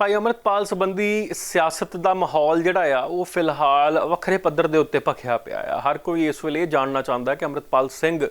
ਭਾਈ ਅਮਰਤਪਾਲ ਸੰਬੰਧੀ ਸਿਆਸਤ ਦਾ ਮਾਹੌਲ ਜਿਹੜਾ ਆ, ਉਹ ਫਿਲਹਾਲ ਵੱਖਰੇ ਪੱਧਰ ਦੇ ਉੱਤੇ ਭਖਿਆ ਪਿਆ ਆ। ਹਰ ਕੋਈ ਇਸ ਵੇਲੇ ਇਹ ਜਾਣਨਾ ਚਾਹੁੰਦਾ ਕਿ ਅਮਰਤਪਾਲ ਸਿੰਘ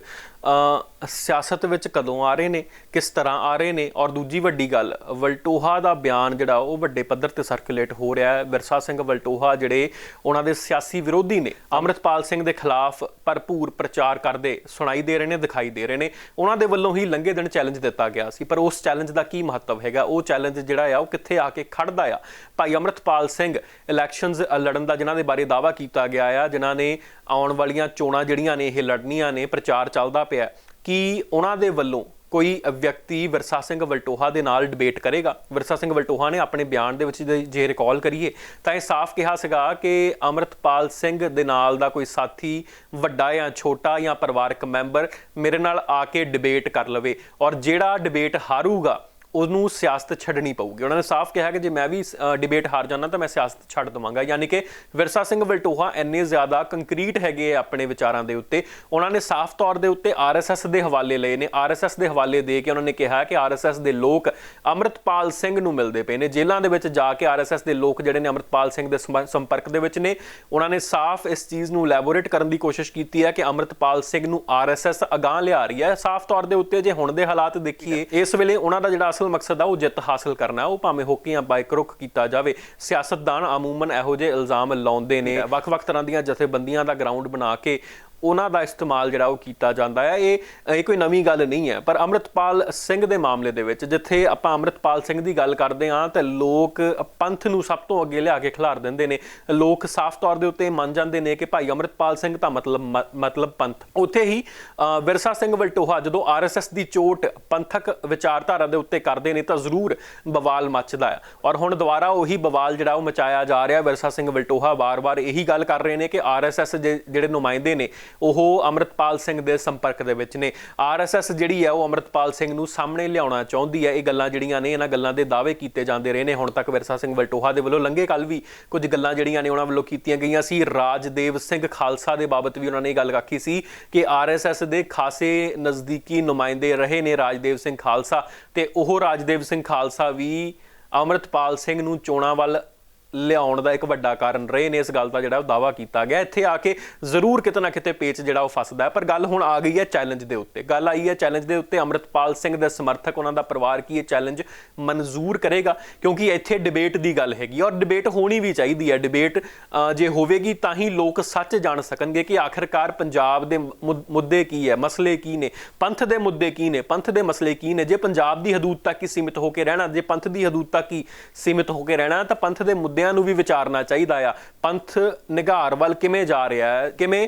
ਸਿਆਸਤ ਵਿੱਚ ਕਦੋਂ ਆ ਰਹੇ ਨੇ, ਕਿਸ ਤਰ੍ਹਾਂ ਆ ਰਹੇ ਨੇ, ਔਰ ਦੂਜੀ ਵੱਡੀ ਗੱਲ, ਵਲਟੋਹਾ ਦਾ ਬਿਆਨ ਜਿਹੜਾ, ਉਹ ਵੱਡੇ ਪੱਧਰ ਤੇ ਸਰਕੂਲੇਟ ਹੋ ਰਿਹਾ ਹੈ। ਵਿਰਸਾ ਸਿੰਘ ਵਲਟੋਹਾ ਜਿਹੜੇ ਉਹਨਾਂ ਦੇ ਸਿਆਸੀ ਵਿਰੋਧੀ ਨੇ, ਅਮਰਤਪਾਲ ਸਿੰਘ ਦੇ ਖਿਲਾਫ ਭਰਪੂਰ ਪ੍ਰਚਾਰ ਕਰਦੇ, ਸੁਣਾਈ ਦੇ ਰਹੇ ਨੇ, ਦਿਖਾਈ ਦੇ ਰਹੇ ਨੇ। ਉਹਨਾਂ ਦੇ ਵੱਲੋਂ ਹੀ ਲੰਘੇ ਦਿਨ ਚੈਲੰਜ ਦਿੱਤਾ ਗਿਆ ਸੀ, ਪਰ ਉਸ ਚੈਲੰਜ ਦਾ ਕੀ ਮਹੱਤਵ ਹੈਗਾ? ਉਹ ਚੈਲੰਜ ਜਿਹੜਾ ਆ, ਉਹ ਕਿੱਥੇ ਆ ਕੇ ਖੜਦਾ ਆ। ਭਾਈ ਅਮਰਤਪਾਲ ਸਿੰਘ ਇਲੈਕਸ਼ਨਸ ਲੜਨ ਦਾ ਜਿਨ੍ਹਾਂ ਦੇ ਬਾਰੇ ਦਾਵਾ ਕੀਤਾ ਗਿਆ ਆ, ਜਿਨ੍ਹਾਂ ਨੇ ਆਉਣ ਵਾਲੀਆਂ ਚੋਣਾਂ ਜਿਹੜੀਆਂ ਨੇ, ਇਹ ਲੜਨੀਆਂ ਨੇ, ਪ੍ਰਚਾਰ ਚੱਲਦਾ ਪਿਆ ਕਿ ਉਹਨਾਂ ਦੇ ਵੱਲੋਂ ਕੋਈ ਵਿਅਕਤੀ ਵਿਰਸਾ ਸਿੰਘ ਵਲਟੋਹਾ ਦੇ ਨਾਲ ਡਿਬੇਟ ਕਰੇਗਾ? ਵਿਰਸਾ ਸਿੰਘ ਵਲਟੋਹਾ ਨੇ ਆਪਣੇ ਬਿਆਨ ਦੇ ਵਿੱਚ ਜੇ- ਜੇ ਰਿਕਾਲ ਕਰੀਏ, ਤਾਂ ਇਹ ਸਾਫ਼ ਕਿਹਾ ਸੀਗਾ ਕਿ ਅਮਰਤਪਾਲ ਸਿੰਘ ਦੇ ਨਾਲ ਦਾ ਕੋਈ ਸਾਥੀ ਵੱਡਾ ਜਾਂ ਛੋਟਾ ਜਾਂ ਪਰਿਵਾਰਕ ਮੈਂਬਰ ਮੇਰੇ ਨਾਲ ਆ ਕੇ ਡਿਬੇਟ ਕਰ ਲਵੇ। ਔਰ ਜਿਹੜਾ ਡਿਬੇਟ ਹਾਰੂਗਾ ਉਹਨੂੰ ਸਿਆਸਤ ਛੱਡਣੀ ਪਊਗੀ। ਉਹਨਾਂ ਨੇ ਸਾਫ਼ ਕਿਹਾ ਕਿ ਜੇ ਮੈਂ ਵੀ ਡਿਬੇਟ ਹਾਰ ਜਾਣਾ ਤਾਂ ਮੈਂ ਸਿਆਸਤ ਛੱਡ ਦਵਾਂਗਾ। ਯਾਨੀ ਕਿ ਵਿਰਸਾ ਸਿੰਘ ਵਲਟੋਹਾ ਇੰਨੇ ਜ਼ਿਆਦਾ ਕੰਕਰੀਟ ਹੈਗੇ ਆ ਆਪਣੇ ਵਿਚਾਰਾਂ ਦੇ ਉੱਤੇ। ਉਹਨਾਂ ਨੇ ਸਾਫ਼ ਤੌਰ ਦੇ ਉੱਤੇ ਆਰਐਸਐਸ ਦੇ ਹਵਾਲੇ ਲਏ ਨੇ। ਆਰਐਸਐਸ ਦੇ ਹਵਾਲੇ ਦੇ ਕੇ ਉਹਨਾਂ ਨੇ ਕਿਹਾ ਕਿ ਆਰਐਸਐਸ ਦੇ ਲੋਕ ਅਮਰਤਪਾਲ ਸਿੰਘ ਨੂੰ ਮਿਲਦੇ ਪਏ ਨੇ। ਜੇਲ੍ਹਾਂ ਦੇ ਵਿੱਚ ਜਾ ਕੇ ਆਰਐਸਐਸ ਦੇ ਲੋਕ ਜਿਹੜੇ ਨੇ ਅਮਰਤਪਾਲ ਸਿੰਘ ਦੇ ਸੰਪ- ਸੰਪਰਕ ਦੇ ਵਿੱਚ ਨੇ। ਉਹਨਾਂ ਨੇ ਸਾਫ਼ ਇਸ ਚੀਜ਼ ਨੂੰ ਲੈਬੋਰੇਟ ਕਰਨ ਦੀ ਕੋਸ਼ਿਸ਼ ਕੀਤੀ ਹੈ ਕਿ ਅਮਰਤਪਾਲ ਸਿੰਘ ਨੂੰ ਆਰਐਸਐਸ ਅਗਾਹ ਲਿਆ ਰਹੀ ਹੈ। ਸਾਫ਼ ਤੌਰ ਦੇ ਉੱਤੇ ਜੇ ਹੁਣ ਦੇ ਹਾਲਾਤ ਦੇਖੀਏ, ਇਸ ਵੇਲੇ ਉਹਨਾਂ ਦਾ ਜਿਹੜਾ ਅਸਲ ਮਕਸਦ ਆ, ਉਹ ਜਿੱਤ ਹਾਸਲ ਕਰਨਾ ਉਹ ਭਾਵੇਂ ਹੋਕੀ ਜਾਂ ਬਾਈਕ ਰੁੱਖ ਕੀਤਾ ਜਾਵੇ। ਸਿਆਸਤਦਾਨ ਅਮੂਮਨ ਇਹੋ ਜਿਹੇ ਇਲਜ਼ਾਮ ਲਾਉਂਦੇ ਨੇ। ਵੱਖ-ਵੱਖ ਤਰ੍ਹਾਂ ਦੀਆਂ ਜਥੇਬੰਦੀਆਂ ਦਾ ਗਰਾਊਂਡ ਬਣਾ ਕੇ ਉਹਨਾਂ ਦਾ ਇਸਤੇਮਾਲ ਜਿਹੜਾ ਉਹ ਕੀਤਾ ਜਾਂਦਾ ਹੈ। ਇਹ ਇਹ ਕੋਈ ਨਵੀਂ ਗੱਲ ਨਹੀਂ ਹੈ, ਪਰ ਅਮਰਤਪਾਲ ਸਿੰਘ ਦੇ ਮਾਮਲੇ ਦੇ ਵਿੱਚ ਜਿੱਥੇ ਆਪਾਂ ਅਮਰਤਪਾਲ ਸਿੰਘ ਦੀ ਗੱਲ ਕਰਦੇ ਹਾਂ, ਤੇ ਲੋਕ ਪੰਥ ਨੂੰ ਸਭ ਤੋਂ ਅੱਗੇ ਲਿਆ ਕੇ ਖਿਲਾਰ ਦਿੰਦੇ ਨੇ। ਲੋਕ ਸਾਫ਼ ਤੌਰ ਦੇ ਉੱਤੇ ਮੰਨ ਜਾਂਦੇ ਨੇ ਕਿ ਭਾਈ ਅਮਰਤਪਾਲ ਸਿੰਘ ਤਾਂ ਮਤਲਬ, ਮ- ਮਤਲਬ ਪੰਥ। ਉੱਥੇ ਹੀ ਵਿਰਸਾ ਸਿੰਘ ਵਲਟੋਹਾ ਜਦੋਂ ਆਰਐਸਐਸ ਦੀ ਚੋਟ ਪੰਥਕ ਵਿਚਾਰਧਾਰਾ ਦੇ ਉੱਤੇ ਕਰਦੇ ਨੇ ਤਾਂ ਜ਼ਰੂਰ ਬਵਾਲ ਮੱਚਦਾ ਹੈ। ਔਰ ਹੁਣ ਦੁਬਾਰਾ ਉਹੀ ਬਵਾਲ ਜਿਹੜਾ ਉਹ ਮਚਾਇਆ ਜਾ ਰਿਹਾ, ਵਿਰਸਾ ਸਿੰਘ ਵਲਟੋਹਾ ਵਾਰ-ਵਾਰ ਇਹੀ ਗੱਲ ਕਰ ਰਹੇ ਨੇ ਕਿ ਆਰਐਸਐਸ ਜਿਹੜੇ ਨੁਮਾਇੰਦੇ ਨੇ ਉਹ ਅਮਰਤਪਾਲ ਸਿੰਘ ਦੇ ਸੰਪਰਕ ਦੇ ਵਿੱਚ ਨੇ। ਆਰਐਸਐਸ ਜਿਹੜੀ ਹੈ ਉਹ ਅਮਰਤਪਾਲ ਸਿੰਘ ਨੂੰ ਸਾਹਮਣੇ ਲਿਆਉਣਾ ਚਾਹੁੰਦੀ ਹੈ। ਇਹ ਗੱਲਾਂ ਜਿਹੜੀਆਂ ਨੇ, ਇਹਨਾਂ ਗੱਲਾਂ ਦੇ ਦਾਅਵੇ ਕੀਤੇ ਜਾਂਦੇ ਰਹੇ ਨੇ। ਹੁਣ ਤੱਕ ਵਿਰਸਾ ਸਿੰਘ ਵਲਟੋਹਾ ਦੇ ਵੱਲੋਂ ਲੰਘੇ ਕੱਲ ਵੀ ਕੁਝ ਗੱਲਾਂ ਜਿਹੜੀਆਂ ਨੇ ਉਹਨਾਂ ਵੱਲੋਂ ਕੀਤੀਆਂ ਗਈਆਂ ਸੀ। ਰਾਜਦੇਵ ਸਿੰਘ ਖਾਲਸਾ ਦੇ ਬਾਬਤ ਵੀ ਉਹਨਾਂ ਨੇ ਇਹ ਗੱਲ ਆਖੀ ਸੀ ਕਿ ਆਰਐਸਐਸ ਦੇ ਖਾਸੇ ਨਜ਼ਦੀਕੀ ਨੁਮਾਇੰਦੇ ਰਹੇ ਨੇ ਰਾਜਦੇਵ ਸਿੰਘ ਖਾਲਸਾ ਤੇ ਉਹ ਰਾਜਦੇਵ ਸਿੰਘ ਖਾਲਸਾ ਵੀ ਅਮਰਤਪਾਲ ਸਿੰਘ ਨੂੰ ਚੋਣਾਂ ਵੱਲ ਲਿਆਉਣ ਦਾ ਇੱਕ ਵੱਡਾ ਕਾਰਨ ਰਹੇ ਨੇ ਇਸ ਗੱਲ ਦਾ ਜਿਹੜਾ ਉਹ ਦਾਵਾ ਕੀਤਾ ਗਿਆ। ਇੱਥੇ ਆ ਕੇ ਜ਼ਰੂਰ ਕਿਤੇ ਨਾ ਕਿਤੇ ਪੇਚ ਜਿਹੜਾ ਉਹ ਫਸਦਾ ਹੈ। ਪਰ ਗੱਲ ਹੁਣ ਆ ਗਈ ਹੈ ਚੈਲੰਜ ਦੇ ਉੱਤੇ। ਗੱਲ ਆਈ ਹੈ ਚੈਲੰਜ ਦੇ ਉੱਤੇ। ਅਮਰਤਪਾਲ ਸਿੰਘ ਦੇ ਸਮਰਥਕ, ਉਹਨਾਂ ਦਾ ਪਰਿਵਾਰ ਕੀ ਇਹ ਚੈਲੰਜ ਮਨਜ਼ੂਰ ਕਰੇਗਾ? ਕਿਉਂਕਿ ਇੱਥੇ ਡਿਬੇਟ ਦੀ ਗੱਲ ਹੈਗੀ ਔਰ ਡਿਬੇਟ ਹੋਣੀ ਵੀ ਚਾਹੀਦੀ ਹੈ। ਡਿਬੇਟ ਜੇ ਹੋਵੇਗੀ ਤਾਂ ਹੀ ਲੋਕ ਸੱਚ ਜਾਣ ਸਕਣਗੇ ਕਿ ਆਖਰਕਾਰ ਪੰਜਾਬ ਦੇ ਮੁ- ਮੁੱਦੇ ਕੀ ਹੈ, ਮਸਲੇ ਕੀ ਨੇ? ਪੰਥ ਦੇ ਮੁੱਦੇ ਕੀ ਨੇ? ਪੰਥ ਦੇ ਮਸਲੇ ਕੀ ਨੇ? ਜੇ ਪੰਜਾਬ ਦੀ ਹਦੂਦ ਤੱਕ ਹੀ ਸੀਮਿਤ ਹੋ ਕੇ ਰਹਿਣਾ, ਜੇ ਪੰਥ ਦੀ ਹਦੂਦ ਤੱਕ ਹੀ ਸੀਮਿਤ ਹੋ ਕੇ ਰਹਿਣਾ, ਤਾਂ ਪੰਥ ਦੇ ਮੁੱਦੇ ਮੁੱਦਿਆਂ ਨੂੰ ਵੀ ਵਿਚਾਰਨਾ ਚਾਹੀਦਾ ਆ। ਪੰਥ ਨਿਗਾਰ ਵੱਲ ਕਿਵੇਂ ਜਾ ਰਿਹਾ ਹੈ? ਕਿਵੇਂ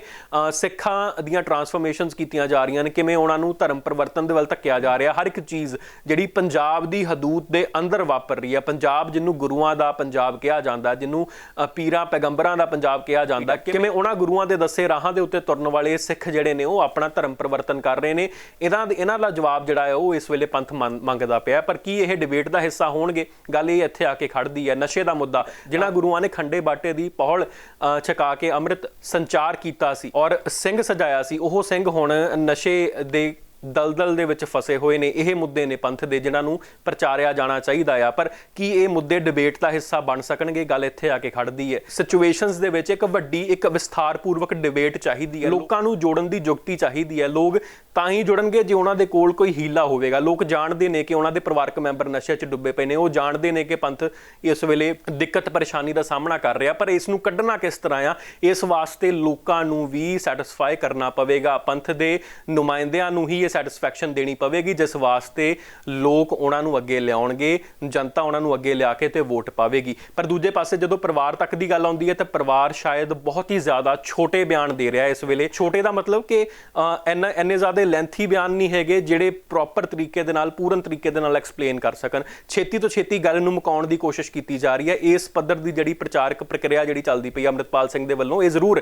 ਸਿੱਖਾਂ ਦੀਆਂ ਟਰਾਂਸਫਰਮੇਸ਼ਨਸ ਕੀਤੀਆਂ ਜਾ ਰਹੀਆਂ ਨੇ? ਕਿਵੇਂ ਉਹਨਾਂ ਨੂੰ ਧਰਮ ਪਰਿਵਰਤਨ ਦੇ ਵੱਲ ਧੱਕਿਆ ਜਾ ਰਿਹਾ? ਹਰ ਇੱਕ ਚੀਜ਼ ਜਿਹੜੀ ਪੰਜਾਬ ਦੀ ਹਦੂਦ ਦੇ ਅੰਦਰ ਵਾਪਰ ਰਹੀ ਹੈ। ਪੰਜਾਬ ਜਿਹਨੂੰ ਗੁਰੂਆਂ ਦਾ ਪੰਜਾਬ ਕਿਹਾ ਜਾਂਦਾ ਜਿਹਨੂੰ ਪੀਰਾਂ, ਪੈਗੰਬਰਾਂ ਦਾ ਪੰਜਾਬ ਕਿਹਾ ਜਾਂਦਾ ਕਿਵੇਂ ਉਹਨਾਂ ਗੁਰੂਆਂ ਦੇ ਦੱਸੇ ਰਾਹਾਂ ਦੇ ਉੱਤੇ ਤੁਰਨ ਵਾਲੇ ਸਿੱਖ ਜਿਹੜੇ ਨੇ, ਉਹ ਆਪਣਾ ਧਰਮ ਪਰਿਵਰਤਨ ਕਰ ਰਹੇ ਨੇ। ਇਹਨਾਂ ਇਹਨਾਂ ਦਾ ਜਵਾਬ ਜਿਹੜਾ ਹੈ, ਉਹ ਇਸ ਵੇਲੇ ਪੰਥ ਮੰਨ- ਮੰਗਦਾ ਪਿਆ ਪਰ ਕੀ ਇਹ ਡਿਬੇਟ ਦਾ ਹਿੱਸਾ ਹੋਣਗੇ? ਗੱਲ ਇਹ ਇੱਥੇ ਆ ਕੇ ਖੜਦੀ ਹੈ। ਨਸ਼ੇ ਦਾ ਮੁੱਦਾ ਜਿਨ੍ਹਾਂ ਗੁਰੂਆਂ ਨੇ ਖੰਡੇ ਬਾਟੇ ਦੀ ਪਹੁਲ ਅ, ਛਕਾ ਕੇ ਅੰਮ੍ਰਿਤ ਸੰਚਾਰ ਕੀਤਾ ਸੀ ਔਰ ਸਿੰਘ ਸਜਾਇਆ ਸੀ। ਉਹ ਸਿੰਘ ਹੁਣ ਨਸ਼ੇ ਦੇ ਦਲਦਲ ਦੇ ਵਿੱਚ ਫਸੇ ਹੋਏ ਨੇ, ਇਹ ਮੁੱਦੇ ਨੇ ਪੰਥ ਦੇ, ਜਿਨ੍ਹਾਂ ਨੂੰ ਪ੍ਰਚਾਰਿਆ ਜਾਣਾ ਚਾਹੀਦਾ ਆ। ਪਰ ਕੀ ਇਹ ਮੁੱਦੇ ਡਿਬੇਟ ਦਾ ਹਿੱਸਾ ਬਣ ਸਕਣਗੇ? ਗੱਲ ਇੱਥੇ ਆ ਕੇ ਖੜਦੀ ਹੈ ਸਿਚੁਏਸ਼ਨਸ ਦੇ ਵਿੱਚ ਇੱਕ ਵੱਡੀ, ਇੱਕ ਵਿਸਥਾਰਪੂਰਵਕ ਡਿਬੇਟ ਚਾਹੀਦੀ ਹੈ ਲੋਕਾਂ ਨੂੰ ਜੋੜਨ ਦੀ ਜੁਗਤੀ ਚਾਹੀਦੀ ਹੈ ਲੋਕ ਤਾਂ ਹੀ ਜੁੜਨਗੇ ਜੇ ਉਹਨਾਂ ਦੇ ਕੋਲ ਕੋਈ ਹੀਲਾ ਹੋਵੇਗਾ। ਲੋਕ ਜਾਣਦੇ ਨੇ ਕਿ ਉਹਨਾਂ ਦੇ ਪਰਿਵਾਰਕ ਮੈਂਬਰ ਨਸ਼ੇ 'ਚ ਡੁੱਬੇ ਪਏ ਨੇ। ਉਹ ਜਾਣਦੇ ਨੇ ਕਿ ਪੰਥ ਇਸ ਵੇਲੇ ਦਿੱਕਤ, ਪਰੇਸ਼ਾਨੀ ਦਾ ਸਾਹਮਣਾ ਕਰ ਰਿਹਾ। ਪਰ ਇਸ ਨੂੰ ਕੱਢਣਾ ਕਿਸ ਤਰ੍ਹਾਂ ਆ? ਇਸ ਵਾਸਤੇ ਲੋਕਾਂ ਨੂੰ ਵੀ ਸੈਟੀਸਫਾਈ ਕਰਨਾ ਪਵੇਗਾ। ਪੰਥ ਦੇ ਨੁਮਾਇੰਦਿਆਂ ਨੂੰ ਹੀ ਸੈਟੀਸਫੈਕਸ਼ਨ ਦੇਣੀ ਪਵੇਗੀ ਜਿਸ ਵਾਸਤੇ ਲੋਕ ਉਹਨਾਂ ਨੂੰ ਅੱਗੇ ਲਿਆਉਣਗੇ ਜਨਤਾ ਉਹਨਾਂ ਨੂੰ ਅੱਗੇ ਲਿਆ ਕੇ ਤੇ ਵੋਟ ਪਾਵੇਗੀ। ਪਰ ਦੂਜੇ ਪਾਸੇ ਜਦੋਂ ਪਰਿਵਾਰ ਤੱਕ ਦੀ ਗੱਲ ਆਉਂਦੀ ਹੈ ਤਾਂ ਪਰਿਵਾਰ ਸ਼ਾਇਦ ਬਹੁਤ ਹੀ ਜ਼ਿਆਦਾ ਛੋਟੇ ਬਿਆਨ ਦੇ ਰਿਹਾ ਹੈ ਇਸ ਵੇਲੇ। ਛੋਟੇ ਦਾ ਮਤਲਬ ਕਿ ਅ, ਇੰਨਾ ਇੰਨੇ ਜ਼ਿਆਦਾ ਲੈਂਥੀ ਬਿਆਨ ਨਹੀਂ ਹੈਗੇ ਜਿਹੜੇ ਪ੍ਰੋਪਰ ਤਰੀਕੇ ਦੇ ਨਾਲ ਪੂਰਨ ਤਰੀਕੇ ਦੇ ਨਾਲ ਐਕਸਪਲੇਨ ਕਰ ਸਕਣ। ਛੇਤੀ ਤੋਂ ਛੇਤੀ ਗੱਲ ਨੂੰ ਮੁਕਾਉਣ ਦੀ ਕੋਸ਼ਿਸ਼ ਕੀਤੀ ਜਾ ਰਹੀ ਹੈ। ਇਸ ਪੱਧਰ ਦੀ ਜਿਹੜੀ ਪ੍ਰਚਾਰਕ ਪ੍ਰਕਿਰਿਆ ਜਿਹੜੀ ਚੱਲਦੀ ਪਈ ਹੈ ਅੰਮ੍ਰਿਤਪਾਲ ਸਿੰਘ ਦੇ ਵੱਲੋਂ ਇਹ ਜ਼ਰੂਰ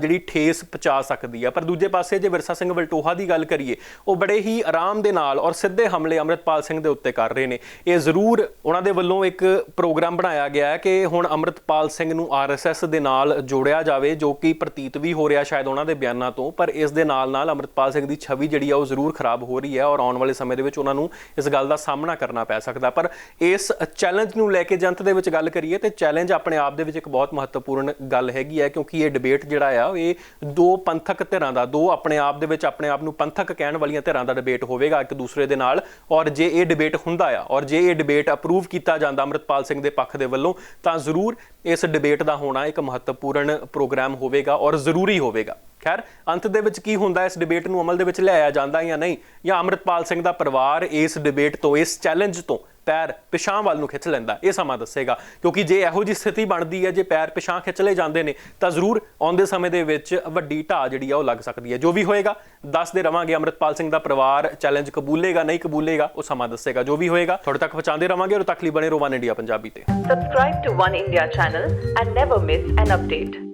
ਜਿਹੜੀ ਠੇਸ ਪਹੁੰਚਾ ਸਕਦੀ ਹੈ। ਪਰ ਦੂਜੇ ਪਾਸੇ ਜੇ ਵਿਰਸਾ ਸਿੰਘ ਵਲਟੋਹਾ ਦੀ ਗੱਲ ਕਰੀਏ ਉਹ ਬੜੇ ਹੀ ਆਰਾਮ ਦੇ ਨਾਲ ਔਰ ਸਿੱਧੇ ਹਮਲੇ ਅੰਮ੍ਰਿਤਪਾਲ ਸਿੰਘ ਦੇ ਉੱਤੇ ਕਰ ਰਹੇ ਨੇ। ਇਹ ਜ਼ਰੂਰ ਉਹਨਾਂ ਦੇ ਵੱਲੋਂ ਇੱਕ ਪ੍ਰੋਗਰਾਮ ਬਣਾਇਆ ਗਿਆ ਹੈ ਕਿ ਹੁਣ ਅੰਮ੍ਰਿਤਪਾਲ ਸਿੰਘ ਨੂੰ ਆਰਐਸਐਸ ਦੇ ਨਾਲ ਜੋੜਿਆ ਜਾਵੇ, ਜੋ ਕਿ ਪ੍ਰਤੀਤ ਵੀ ਹੋ ਰਿਹਾ ਸ਼ਾਇਦ ਉਹਨਾਂ ਦੇ ਬਿਆਨਾਂ ਤੋਂ, ਪਰ ਇਸ ਦੇ ਨਾਲ ਨਾਲ ਅੰਮ੍ਰਿਤਪਾਲ ਸਿੰਘ ਦੀ ਛਵੀ ਜਿਹੜੀ ਆ ਉਹ ਜ਼ਰੂਰ ਖਰਾਬ ਹੋ ਰਹੀ ਹੈ ਔਰ ਆਉਣ ਵਾਲੇ ਸਮੇਂ ਦੇ ਵਿੱਚ ਉਹਨਾਂ ਨੂੰ ਇਸ ਗੱਲ ਦਾ ਸਾਹਮਣਾ ਕਰਨਾ ਪੈ ਸਕਦਾ। ਪਰ ਇਸ ਚੈਲੰਜ ਨੂੰ ਲੈ ਕੇ ਜਨਤ ਦੇ ਵਿੱਚ ਗੱਲ ਕਰੀਏ ਤੇ ਚੈਲੰਜ ਆਪਣੇ ਆਪ ਦੇ ਵਿੱਚ ਇੱਕ ਬਹੁਤ ਮਹੱਤਵਪੂਰਨ ਗੱਲ ਹੈਗੀ ਹੈ, ਕਿਉਂਕਿ ਇਹ ਡਿਬੇਟ ਜਿਹੜਾ ਆ, ਇਹ ਦੋ ਪੰਥਕ ਧਿਰਾਂ ਦਾ, ਦੋ ਆਪਣੇ ਆਪ ਦੇ ਵਿੱਚ ਆਪਣੇ ਆਪ ਨੂੰ ਪੰਥਕ ਕਹਿਣ ਵਾਲੀਆਂ ਧਿਰਾਂ ਦਾ ਡਿਬੇਟ ਹੋਵੇਗਾ ਇੱਕ ਦੂਸਰੇ ਦੇ ਨਾਲ। ਔਰ ਜੇ ਇਹ ਡਿਬੇਟ ਹੁੰਦਾ ਆ ਔਰ ਜੇ ਇਹ ਡਿਬੇਟ ਅਪਰੂਵ ਕੀਤਾ ਜਾਂਦਾ ਅੰਮ੍ਰਿਤਪਾਲ ਸਿੰਘ ਦੇ ਪੱਖ ਦੇ ਵੱਲੋਂ, ਤਾਂ ਜ਼ਰੂਰ ਇਸ ਡਿਬੇਟ ਦਾ ਹੋਣਾ ਇੱਕ ਮਹੱਤਵਪੂਰਨ ਪ੍ਰੋਗਰਾਮ ਹੋਵੇਗਾ ਔਰ ਜ਼ਰੂਰੀ ਹੋਵੇਗਾ। ਖੈਰ, ਅੰਤ ਦੇ ਵਿੱਚ ਕੀ ਹੁੰਦਾ ਇਸ ਡਿਬੇਟ ਨੂੰ ਅਮਲ ਦੇ ਵਿੱਚ ਲਿਆਇਆ ਜਾਂਦਾ ਜਾਂ ਨਹੀਂ? ਜਾਂ ਅੰਮ੍ਰਿਤਪਾਲ ਸਿੰਘ ਦਾ ਪਰਿਵਾਰ ਇਸ ਡਿਬੇਟ ਤੋਂ, ਇਸ ਚੈਲੰਜ ਤੋਂ ਪੈਰ ਪਿਛਾਂ ਵੱਲ ਨੂੰ ਖਿੱਚ ਲੈਂਦਾ, ਇਹ ਸਮਾਂ ਦੱਸੇਗਾ। ਕਿਉਂਕਿ ਜੇ ਇਹੋ ਜੀ ਸਥਿਤੀ ਬਣਦੀ ਹੈ, ਜੇ ਪੈਰ ਪਿਛਾਂ ਖਿੱਚ ਲਏ ਜਾਂਦੇ ਨੇ, ਤਾਂ ਜ਼ਰੂਰ ਆਉਂਦੇ ਸਮੇਂ ਦੇ ਵਿੱਚ ਵੱਡੀ ਢਾਹ ਜਿਹੜੀ ਆ ਉਹ ਲੱਗ ਸਕਦੀ ਹੈ। ਜੋ ਵੀ ਹੋਏਗਾ, ਦੱਸਦੇ ਰਵਾਂਗੇ। ਅੰਮ੍ਰਿਤਪਾਲ ਸਿੰਘ ਦਾ ਪਰਿਵਾਰ ਚੈਲੰਜ ਕਬੂਲੇਗਾ, ਨਹੀਂ ਕਬੂਲੇਗਾ, ਉਹ ਸਮਾਂ ਦੱਸੇਗਾ। ਜੋ ਵੀ ਹੋਏਗਾ, ਤੁਹਾਡੇ ਤੱਕ ਪਹੁੰਚਾਉਂਦੇ ਰਵਾਂਗੇ ਔਰ ਤੱਕ ਲਈ ਬਣੇ ਰੋਵਾਨ ਇੰਡੀਆ ਪੰਜਾਬੀ ਤੇ। Subscribe to One India channel and never miss an update.